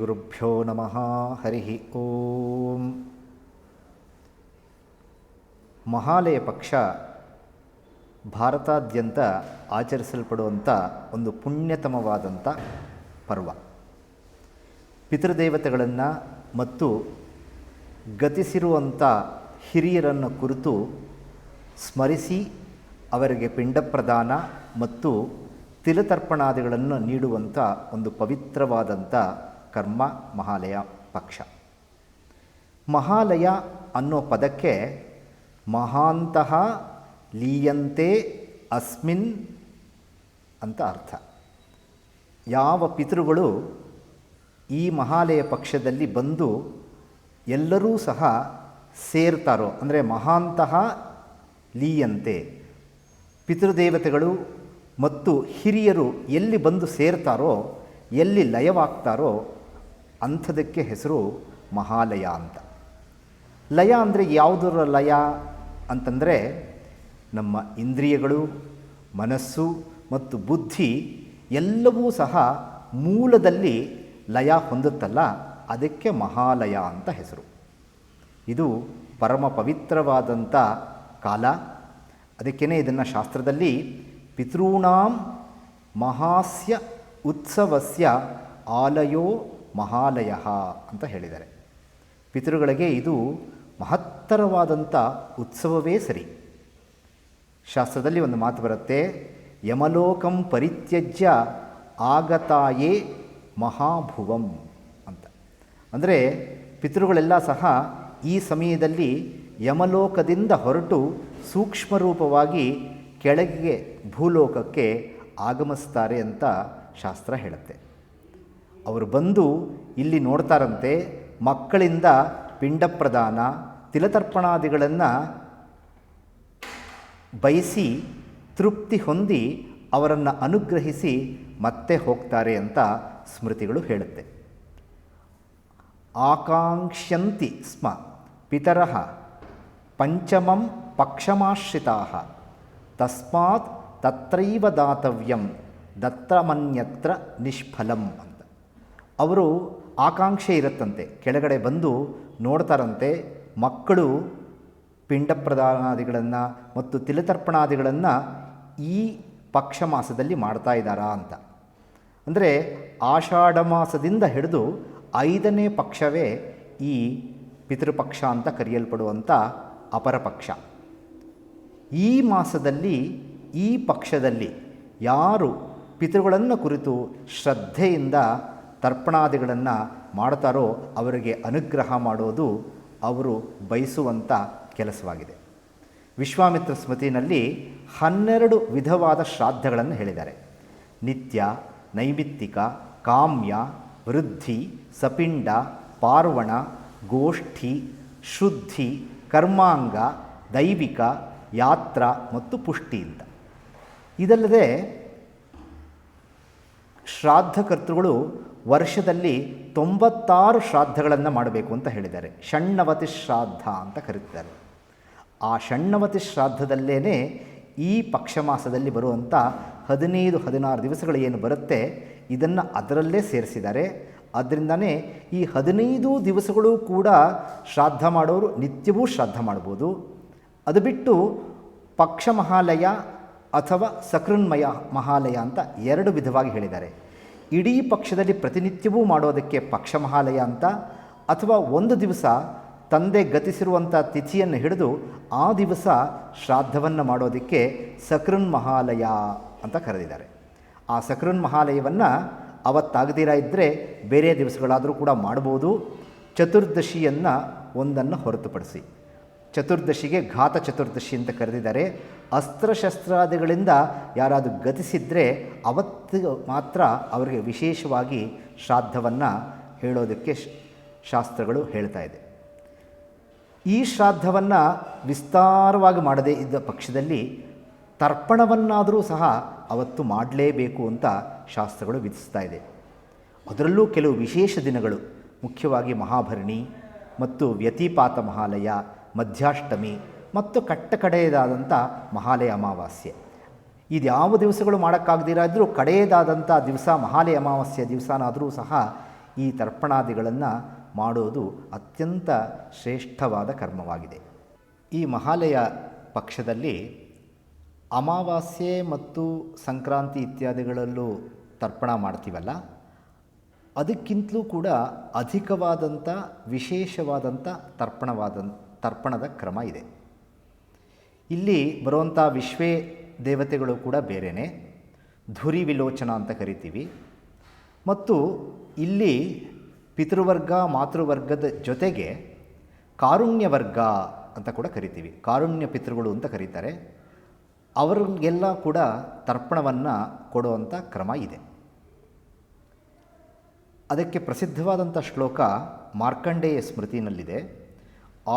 ಶ್ರೀಗುರುಭ್ಯೋ ನಮಃ ಹರಿ ಓಂ ಮಹಾಲಯ ಪಕ್ಷ ಭಾರತಾದ್ಯಂತ ಆಚರಿಸಲ್ಪಡುವಂಥ ಒಂದು ಪುಣ್ಯತಮವಾದಂಥ ಪರ್ವ. ಪಿತೃದೇವತೆಗಳನ್ನು ಮತ್ತು ಗತಿಸಿರುವಂಥ ಹಿರಿಯರನ್ನು ಕುರಿತು ಸ್ಮರಿಸಿ ಅವರಿಗೆ ಪಿಂಡ ಪ್ರದಾನ ಮತ್ತು ತಿಲತರ್ಪಣಾದಿಗಳನ್ನು ನೀಡುವಂಥ ಒಂದು ಪವಿತ್ರವಾದಂಥ ಕರ್ಮ ಮಹಾಲಯ ಪಕ್ಷ. ಮಹಾಲಯ ಅನ್ನೋ ಪದಕ್ಕೆ ಮಹಾಂತಹ ಲೀಯಂತೆ ಅಸ್ಮಿನ್ ಅಂತ ಅರ್ಥ. ಯಾವ ಪಿತೃಗಳು ಈ ಮಹಾಲಯ ಪಕ್ಷದಲ್ಲಿ ಬಂದು ಎಲ್ಲರೂ ಸಹ ಸೇರ್ತಾರೋ, ಅಂದರೆ ಮಹಾಂತಹ ಲೀಯಂತೆ, ಪಿತೃದೇವತೆಗಳು ಮತ್ತು ಹಿರಿಯರು ಎಲ್ಲಿ ಬಂದು ಸೇರ್ತಾರೋ, ಎಲ್ಲಿ ಲಯವಾಗ್ತಾರೋ ಅಂಥದಕ್ಕೆ ಹೆಸರು ಮಹಾಲಯ ಅಂತ. ಲಯ ಅಂದರೆ ಯಾವುದರ ಲಯ ಅಂತಂದರೆ ನಮ್ಮ ಇಂದ್ರಿಯಗಳು, ಮನಸ್ಸು ಮತ್ತು ಬುದ್ಧಿ ಎಲ್ಲವೂ ಸಹ ಮೂಲದಲ್ಲಿ ಲಯ ಹೊಂದುತ್ತಲ್ಲ, ಅದಕ್ಕೆ ಮಹಾಲಯ ಅಂತ ಹೆಸರು. ಇದು ಪರಮ ಪವಿತ್ರವಾದಂಥ ಕಾಲ. ಅದಕ್ಕೇ ಇದನ್ನು ಶಾಸ್ತ್ರದಲ್ಲಿ ಪಿತೃಣಾಂ ಮಹಾಸ್ಯ ಉತ್ಸವಸ್ಯ ಆಲಯೋ ಮಹಾಲಯ ಅಂತ ಹೇಳಿದ್ದಾರೆ. ಪಿತೃಗಳಿಗೆ ಇದು ಮಹತ್ತರವಾದಂಥ ಉತ್ಸವವೇ ಸರಿ. ಶಾಸ್ತ್ರದಲ್ಲಿ ಒಂದು ಮಾತು ಬರುತ್ತೆ, ಯಮಲೋಕಂ ಪರಿತ್ಯಜ್ಯ ಆಗತಾಯೇ ಮಹಾಭುವಂ ಅಂತ. ಅಂದರೆ ಪಿತೃಗಳೆಲ್ಲ ಸಹ ಈ ಸಮಯದಲ್ಲಿ ಯಮಲೋಕದಿಂದ ಹೊರಟು ಸೂಕ್ಷ್ಮ ರೂಪವಾಗಿ ಕೆಳಗೆ ಭೂಲೋಕಕ್ಕೆ ಆಗಮಿಸ್ತಾರೆ ಅಂತ ಶಾಸ್ತ್ರ ಹೇಳುತ್ತೆ. ಅವರು ಬಂದು ಇಲ್ಲಿ ನೋಡ್ತಾರಂತೆ ಮಕ್ಕಳಿಂದ ಪಿಂಡ ಪ್ರದಾನ ತಿಲತರ್ಪಣಾದಿಗಳನ್ನು ಬಯಸಿ ತೃಪ್ತಿ ಹೊಂದಿ ಅವರನ್ನು ಅನುಗ್ರಹಿಸಿ ಮತ್ತೆ ಹೋಗ್ತಾರೆ ಅಂತ ಸ್ಮೃತಿಗಳು ಹೇಳುತ್ತೆ. ಆಕಾಂಕ್ಷಂತಿ ಸ್ಮ, ಪಿತರ ಪಂಚಮಂ ಪಕ್ಷಮಾಶ್ರಿತಾ, ತಸ್ಮಾತ್ ತತ್ರೈವ ದಾತವ್ಯಂ ದತ್ತಮನ್ಯತ್ರ ನಿಷ್ಫಲಂ ಅವರು ಆಕಾಂಕ್ಷೆ ಇರುತ್ತಂತೆ. ಕೆಳಗಡೆ ಬಂದು ನೋಡ್ತಾರಂತೆ, ಮಕ್ಕಳು ಪಿಂಡ ಪ್ರದಾನಾದಿಗಳನ್ನು ಮತ್ತು ತಿಲತರ್ಪಣಾದಿಗಳನ್ನು ಈ ಪಕ್ಷ ಮಾಸದಲ್ಲಿ ಮಾಡ್ತಾ ಇದ್ದಾರಾ ಅಂತ. ಅಂದರೆ ಆಷಾಢ ಮಾಸದಿಂದ ಹಿಡಿದು ಐದನೇ ಪಕ್ಷವೇ ಈ ಪಿತೃಪಕ್ಷ ಅಂತ ಕರೆಯಲ್ಪಡುವಂಥ ಅಪರ ಪಕ್ಷ. ಈ ಮಾಸದಲ್ಲಿ, ಈ ಪಕ್ಷದಲ್ಲಿ ಯಾರು ಪಿತೃಗಳನ್ನು ಕುರಿತು ಶ್ರದ್ಧೆಯಿಂದ ತರ್ಪಣಾದಿಗಳನ್ನು ಮಾಡ್ತಾರೋ ಅವರಿಗೆ ಅನುಗ್ರಹ ಮಾಡೋದು ಅವರು ಬಯಸುವಂಥ ಕೆಲಸವಾಗಿದೆ. ವಿಶ್ವಾಮಿತ್ರ ಸ್ಮೃತಿನಲ್ಲಿ ಹನ್ನೆರಡು ವಿಧವಾದ ಶ್ರಾದ್ದಗಳನ್ನು ಹೇಳಿದ್ದಾರೆ. ನಿತ್ಯ, ನೈಮಿತ್ತಿಕ, ಕಾಮ್ಯ, ವೃದ್ಧಿ, ಸಪಿಂಡ, ಪಾರ್ವಣ, ಗೋಷ್ಠಿ, ಶುದ್ಧಿ, ಕರ್ಮಾಂಗ, ದೈವಿಕ, ಯಾತ್ರ ಮತ್ತು ಪುಷ್ಟಿ ಅಂತ. ಇದಲ್ಲದೆ ಶ್ರಾದ್ದಕರ್ತೃಗಳು ವರ್ಷದಲ್ಲಿ ತೊಂಬತ್ತಾರು ಶ್ರಾದ್ದಗಳನ್ನು ಮಾಡಬೇಕು ಅಂತ ಹೇಳಿದ್ದಾರೆ. ಷಣ್ಣವತಿ ಶ್ರಾದ್ದ ಅಂತ ಕರೀತಾರೆ. ಆ ಷಣ್ಣವತಿ ಶ್ರಾದ್ದದಲ್ಲೇ ಈ ಪಕ್ಷ ಮಾಸದಲ್ಲಿ ಬರುವಂಥ ಹದಿನೈದು, ಹದಿನಾರು ದಿವಸಗಳು ಏನು ಬರುತ್ತೆ, ಇದನ್ನು ಅದರಲ್ಲೇ ಸೇರಿಸಿದ್ದಾರೆ. ಅದರಿಂದನೇ ಈ ಹದಿನೈದು ದಿವಸಗಳು ಕೂಡ ಶ್ರಾದ್ದ ಮಾಡೋರು ನಿತ್ಯವೂ ಶ್ರಾದ್ದ ಮಾಡ್ಬೋದು. ಅದು ಬಿಟ್ಟು ಪಕ್ಷ ಮಹಾಲಯ ಅಥವಾ ಸಕೃನ್ಮಯ ಮಹಾಲಯ ಅಂತ ಎರಡು ವಿಧವಾಗಿ ಹೇಳಿದ್ದಾರೆ. ಇಡೀ ಪಕ್ಷದಲ್ಲಿ ಪ್ರತಿನಿತ್ಯವೂ ಮಾಡೋದಕ್ಕೆ ಪಕ್ಷ ಮಹಾಲಯ ಅಂತ, ಅಥವಾ ಒಂದು ದಿವಸ ತಂದೆ ಗತಿಸಿರುವಂಥ ತಿಥಿಯನ್ನು ಹಿಡಿದು ಆ ದಿವಸ ಶ್ರಾದ್ದವನ್ನು ಮಾಡೋದಕ್ಕೆ ಸಕೃನ್ ಮಹಾಲಯ ಅಂತ ಕರೆದಿದ್ದಾರೆ. ಆ ಸಕೃನ್ ಮಹಾಲಯವನ್ನು ಅವತ್ತಾಗದಿರ ಇದ್ದರೆ ಬೇರೆ ದಿವಸಗಳಾದರೂ ಕೂಡ ಮಾಡ್ಬೋದು. ಚತುರ್ದಶಿಯನ್ನು ಒಂದನ್ನು ಹೊರತುಪಡಿಸಿ. ಚತುರ್ದಶಿಗೆ ಘಾತ ಚತುರ್ದಶಿ ಅಂತ ಕರೆದಿದ್ದಾರೆ. ಅಸ್ತ್ರಶಸ್ತ್ರಾದಿಗಳಿಂದ ಯಾರಾದರೂ ಗತಿಸಿದರೆ ಅವತ್ತು ಮಾತ್ರ ಅವರಿಗೆ ವಿಶೇಷವಾಗಿ ಶ್ರಾದ್ದವನ್ನು ಹೇಳೋದಕ್ಕೆ ಶಾಸ್ತ್ರಗಳು ಹೇಳ್ತಾ ಇದೆ. ಈ ಶ್ರಾದ್ದವನ್ನು ವಿಸ್ತಾರವಾಗಿ ಮಾಡದೇ ಇದ್ದ ಪಕ್ಷದಲ್ಲಿ ತರ್ಪಣವನ್ನಾದರೂ ಸಹ ಅವತ್ತು ಮಾಡಲೇಬೇಕು ಅಂತ ಶಾಸ್ತ್ರಗಳು ವಿಧಿಸ್ತಾ ಇದೆ. ಅದರಲ್ಲೂ ಕೆಲವು ವಿಶೇಷ ದಿನಗಳು, ಮುಖ್ಯವಾಗಿ ಮಹಾಭರಣಿ ಮತ್ತು ವ್ಯತಿಪಾತ ಮಹಾಲಯ ಮಧ್ಯಾಷ್ಟಮಿ, ಮತ್ತು ಕಟ್ಟ ಕಡೆಯದಾದಂಥ ಮಹಾಲಯ ಅಮಾವಾಸ್ಯೆ. ಇದು ಯಾವ ದಿವಸಗಳು ಮಾಡೋಕ್ಕಾಗದಿರಾದರೂ ಕಡೆಯದಾದಂಥ ದಿವಸ, ಮಹಾಲಯ ಅಮಾವಾಸ್ಯೆ ದಿವಸನಾದರೂ ಸಹ ಈ ತರ್ಪಣಾದಿಗಳನ್ನು ಮಾಡೋದು ಅತ್ಯಂತ ಶ್ರೇಷ್ಠವಾದ ಕರ್ಮವಾಗಿದೆ. ಈ ಮಹಾಲಯ ಪಕ್ಷದಲ್ಲಿ ಅಮಾವಾಸ್ಯೆ ಮತ್ತು ಸಂಕ್ರಾಂತಿ ಇತ್ಯಾದಿಗಳಲ್ಲೂ ತರ್ಪಣ ಮಾಡ್ತೀವಲ್ಲ, ಅದಕ್ಕಿಂತಲೂ ಕೂಡ ಅಧಿಕವಾದಂಥ, ವಿಶೇಷವಾದಂಥ ತರ್ಪಣವಾದ ತರ್ಪಣದ ಕ್ರಮ ಇದೆ. ಇಲ್ಲಿ ಬರುವಂಥ ವಿಶ್ವೇ ದೇವತೆಗಳು ಕೂಡ ಬೇರೆಯೇ ಧುರಿ ವಿಲೋಚನ ಅಂತ ಕರಿತೀವಿ. ಮತ್ತು ಇಲ್ಲಿ ಪಿತೃವರ್ಗ, ಮಾತೃವರ್ಗದ ಜೊತೆಗೆ ಕಾರುಣ್ಯ ವರ್ಗ ಅಂತ ಕೂಡ ಕರಿತೀವಿ. ಕಾರುಣ್ಯ ಪಿತೃಗಳು ಅಂತ ಕರೀತಾರೆ. ಅವರಿಗೆಲ್ಲ ಕೂಡ ತರ್ಪಣವನ್ನು ಕೊಡುವಂಥ ಕ್ರಮ ಇದೆ. ಅದಕ್ಕೆ ಪ್ರಸಿದ್ಧವಾದಂಥ ಶ್ಲೋಕ ಮಾರ್ಕಂಡೇಯ ಸ್ಮೃತಿನಲ್ಲಿದೆ.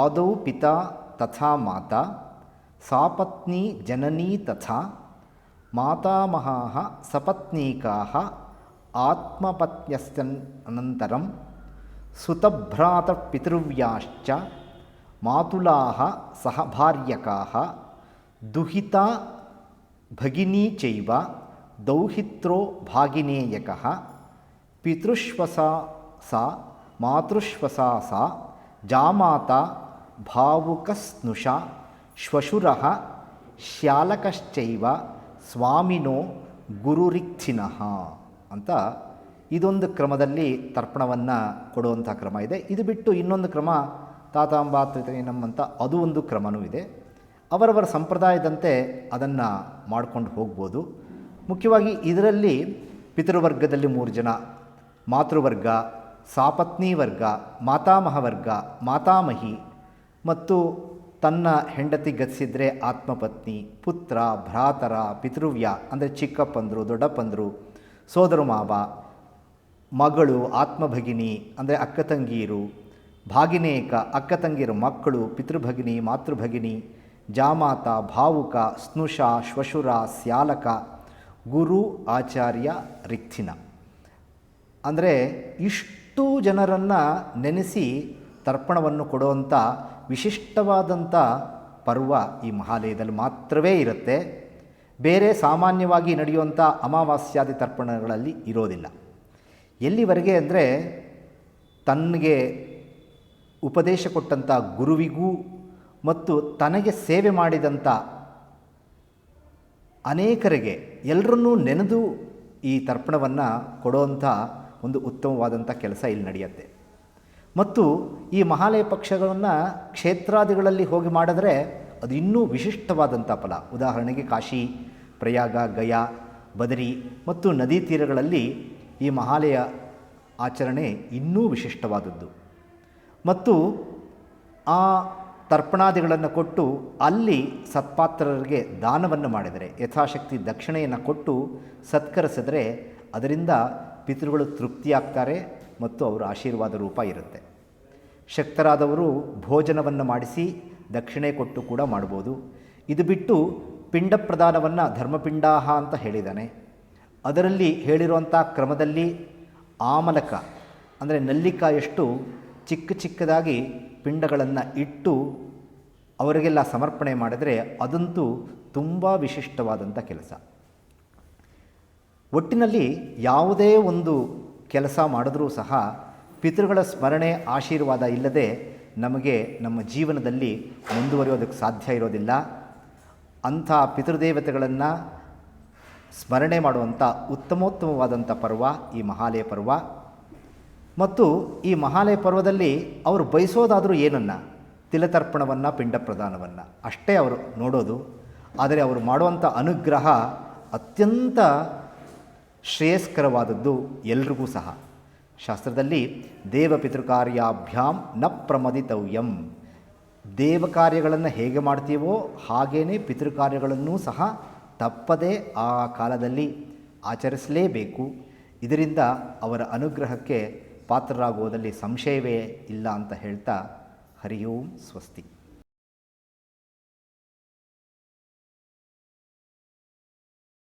आदौ पिता तथा माता, सापत्नी जननी तथा मातामहाः सपत्नीकाः आत्मपत्न्यश्च अनन्तरं सुतभ्रातपितृव्याश्च मातुलाः सहभार्यकाः दुहिता भगिनी चैव दौहित्रो भागिनेयकः पितृष्वसा सा मातृष्वसा सा, जामाता ಭಾವುಕಸ್ನುಷ ಶ್ವಶುರ ಶ್ಯಾಲಕಶ್ಚೈವ ಸ್ವಾಮಿನೋ ಗುರುರಿಕ್ಥಿನಃ ಅಂತ ಇದೊಂದು ಕ್ರಮದಲ್ಲಿ ತರ್ಪಣವನ್ನು ಕೊಡುವಂಥ ಕ್ರಮ ಇದೆ. ಇದು ಬಿಟ್ಟು ಇನ್ನೊಂದು ಕ್ರಮ ತಾತಾಂಬಾತ್ರಿತೇನಂ ನಮ್ಮಂಥ ಅದು ಒಂದು ಕ್ರಮವೂ ಇದೆ. ಅವರವರ ಸಂಪ್ರದಾಯದಂತೆ ಅದನ್ನು ಮಾಡ್ಕೊಂಡು ಹೋಗ್ಬೋದು. ಮುಖ್ಯವಾಗಿ ಇದರಲ್ಲಿ ಪಿತೃವರ್ಗದಲ್ಲಿ ಮೂರು ಜನ, ಮಾತೃವರ್ಗ, ಸಾಪತ್ನಿ ವರ್ಗ, ಮಾತಾಮಹ ವರ್ಗ, ಮಾತಾಮಹಿ ಮತ್ತು ತನ್ನ ಹೆಂಡತಿ ಗತಿಸಿದರೆ ಆತ್ಮಪತ್ನಿ, ಪುತ್ರ, ಭ್ರಾತರ, ಪಿತೃವ್ಯ, ಅಂದರೆ ಚಿಕ್ಕಪ್ಪಂದರು, ದೊಡ್ಡಪ್ಪಂದರು, ಸೋದರ ಮಾವ, ಮಗಳು, ಆತ್ಮಭಗಿನಿ, ಅಂದರೆ ಅಕ್ಕ ತಂಗಿಯರು, ಭಾಗಿನೇಕ, ಅಕ್ಕ ತಂಗಿಯರ ಮಕ್ಕಳು, ಪಿತೃಭಗಿನಿ, ಮಾತೃಭಗಿನಿ, ಜಾಮಾತ, ಭಾವುಕ, ಸ್ನುಷ, ಶ್ವಶುರ, ಸ್ಯಾಲಕ, ಗುರು, ಆಚಾರ್ಯ ರಿಕ್ಥಿನ ಅಂದರೆ ಇಷ್ಟು ಜನರನ್ನು ನೆನೆಸಿ ತರ್ಪಣವನ್ನು ಕೊಡುವಂಥ ವಿಶಿಷ್ಟವಾದಂಥ ಪರ್ವ ಈ ಮಹಾಲಯದಲ್ಲಿ ಮಾತ್ರವೇ ಇರುತ್ತೆ. ಬೇರೆ ಸಾಮಾನ್ಯವಾಗಿ ನಡೆಯುವಂಥ ಅಮಾವಾಸ್ಯಾದಿ ತರ್ಪಣಗಳಲ್ಲಿ ಇರೋದಿಲ್ಲ. ಎಲ್ಲಿವರೆಗೆ ಅಂದರೆ ತನಗೆ ಉಪದೇಶ ಕೊಟ್ಟಂಥ ಗುರುವಿಗೂ ಮತ್ತು ತನಗೆ ಸೇವೆ ಮಾಡಿದಂಥ ಅನೇಕರಿಗೆ ಎಲ್ಲರನ್ನೂ ನೆನೆದು ಈ ತರ್ಪಣವನ್ನು ಕೊಡುವಂಥ ಒಂದು ಉತ್ತಮವಾದಂಥ ಕೆಲಸ ಇಲ್ಲಿ ನಡೆಯುತ್ತೆ. ಮತ್ತು ಈ ಮಹಾಲಯ ಪಕ್ಷಗಳನ್ನು ಕ್ಷೇತ್ರಾದಿಗಳಲ್ಲಿ ಹೋಗಿ ಮಾಡಿದ್ರೆ ಅದು ಇನ್ನೂ ವಿಶಿಷ್ಟವಾದಂಥ ಫಲ. ಉದಾಹರಣೆಗೆ ಕಾಶಿ, ಪ್ರಯಾಗ, ಗಯಾ, ಬದರಿ ಮತ್ತು ನದಿ ತೀರಗಳಲ್ಲಿ ಈ ಮಹಾಲಯ ಆಚರಣೆ ಇನ್ನೂ ವಿಶಿಷ್ಟವಾದದ್ದು. ಮತ್ತು ಆ ತರ್ಪಣಾದಿಗಳನ್ನು ಕೊಟ್ಟು ಅಲ್ಲಿ ಸತ್ಪಾತ್ರರಿಗೆ ದಾನವನ್ನು ಮಾಡಿದರೆ, ಯಥಾಶಕ್ತಿ ದಕ್ಷಿಣೆಯನ್ನು ಕೊಟ್ಟು ಸತ್ಕರಿಸಿದರೆ ಅದರಿಂದ ಪಿತೃಗಳು ತೃಪ್ತಿಯಾಗ್ತಾರೆ ಮತ್ತು ಅವರ ಆಶೀರ್ವಾದ ರೂಪ ಇರುತ್ತೆ. ಶಕ್ತರಾದವರು ಭೋಜನವನ್ನು ಮಾಡಿಸಿ ದಕ್ಷಿಣೆ ಕೊಟ್ಟು ಕೂಡ ಮಾಡ್ಬೋದು. ಇದು ಬಿಟ್ಟು ಪಿಂಡ ಪ್ರದಾನವನ್ನು ಧರ್ಮಪಿಂಡಾಹ ಅಂತ ಹೇಳಿದ್ದಾನೆ. ಅದರಲ್ಲಿ ಹೇಳಿರುವಂಥ ಕ್ರಮದಲ್ಲಿ ಆಮಲಕ, ಅಂದರೆ ನಲ್ಲಿಕಾಯಷ್ಟು ಚಿಕ್ಕ ಚಿಕ್ಕದಾಗಿ ಪಿಂಡಗಳನ್ನು ಇಟ್ಟು ಅವರಿಗೆಲ್ಲ ಸಮರ್ಪಣೆ ಮಾಡಿದರೆ ಅದಂತೂ ತುಂಬ ವಿಶಿಷ್ಟವಾದಂಥ ಕೆಲಸ. ಒಟ್ಟಿನಲ್ಲಿ ಯಾವುದೇ ಒಂದು ಕೆಲಸ ಮಾಡಿದ್ರೂ ಸಹ ಪಿತೃಗಳ ಸ್ಮರಣೆ ಆಶೀರ್ವಾದ ಇಲ್ಲದೆ ನಮಗೆ ನಮ್ಮ ಜೀವನದಲ್ಲಿ ಮುಂದುವರಿಯೋದಕ್ಕೆ ಸಾಧ್ಯ ಇರೋದಿಲ್ಲ. ಅಂಥ ಪಿತೃದೇವತೆಗಳನ್ನು ಸ್ಮರಣೆ ಮಾಡುವಂಥ ಉತ್ತಮೋತ್ತಮವಾದಂಥ ಪರ್ವ ಈ ಮಹಾಲಯ ಪರ್ವ. ಮತ್ತು ಈ ಮಹಾಲಯ ಪರ್ವದಲ್ಲಿ ಅವರು ಬಯಸೋದಾದರೂ ಏನನ್ನು? ತಿಲತರ್ಪಣವನ್ನು ಪಿಂಡ ಪ್ರದಾನವನ್ನು ಅಷ್ಟೇ ಅವರು ನೋಡೋದು. ಆದರೆ ಅವರು ಮಾಡುವಂಥ ಅನುಗ್ರಹ ಅತ್ಯಂತ ಶ್ರೇಯಸ್ಕರವಾದದ್ದು ಎಲ್ರಿಗೂ ಸಹ. ಶಾಸ್ತ್ರದಲ್ಲಿ ದೇವ ಪಿತೃಕಾರ್ಯಾಭ್ಯಾಂ ನ ಪ್ರಮದಿತವ್ಯಂ. ದೇವ ಕಾರ್ಯಗಳನ್ನು ಹೇಗೆ ಮಾಡ್ತೀವೋ ಹಾಗೇ ಪಿತೃಕಾರ್ಯಗಳನ್ನೂ ಸಹ ತಪ್ಪದೇ ಆ ಕಾಲದಲ್ಲಿ ಆಚರಿಸಲೇಬೇಕು. ಇದರಿಂದ ಅವರ ಅನುಗ್ರಹಕ್ಕೆ ಪಾತ್ರರಾಗುವುದರಲ್ಲಿ ಸಂಶಯವೇ ಇಲ್ಲ ಅಂತ ಹೇಳ್ತಾ ಹರಿ ಓಂ ಸ್ವಸ್ತಿ.